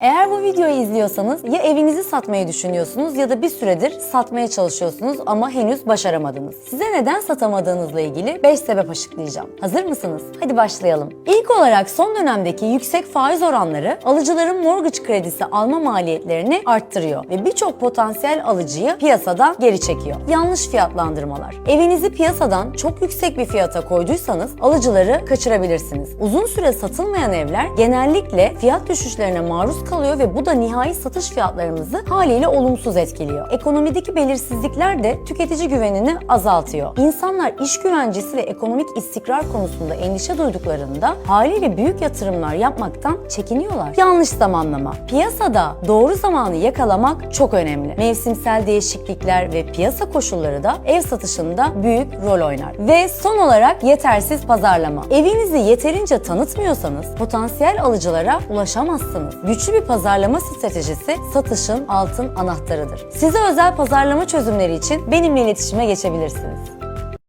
Eğer bu videoyu izliyorsanız ya evinizi satmayı düşünüyorsunuz ya da bir süredir satmaya çalışıyorsunuz ama henüz başaramadınız. Size neden satamadığınızla ilgili 5 sebep açıklayacağım. Hazır mısınız? Hadi başlayalım. İlk olarak son dönemdeki yüksek faiz oranları alıcıların mortgage kredisi alma maliyetlerini arttırıyor ve birçok potansiyel alıcıyı piyasadan geri çekiyor. Yanlış fiyatlandırmalar. Evinizi piyasadan çok yüksek bir fiyata koyduysanız alıcıları kaçırabilirsiniz. Uzun süre satılmayan evler genellikle fiyat düşüşlerine maruz kalıyor ve bu da nihai satış fiyatlarımızı haliyle olumsuz etkiliyor. Ekonomideki belirsizlikler de tüketici güvenini azaltıyor. İnsanlar iş güvencesi ve ekonomik istikrar konusunda endişe duyduklarında haliyle büyük yatırımlar yapmaktan çekiniyorlar. Yanlış zamanlama. Piyasada doğru zamanı yakalamak çok önemli. Mevsimsel değişiklikler ve piyasa koşulları da ev satışında büyük rol oynar. Ve son olarak yetersiz pazarlama. Evinizi yeterince tanıtmıyorsanız potansiyel alıcılara ulaşamazsınız. Güçlü bir pazarlama stratejisi satışın altın anahtarıdır. Size özel pazarlama çözümleri için benimle iletişime geçebilirsiniz.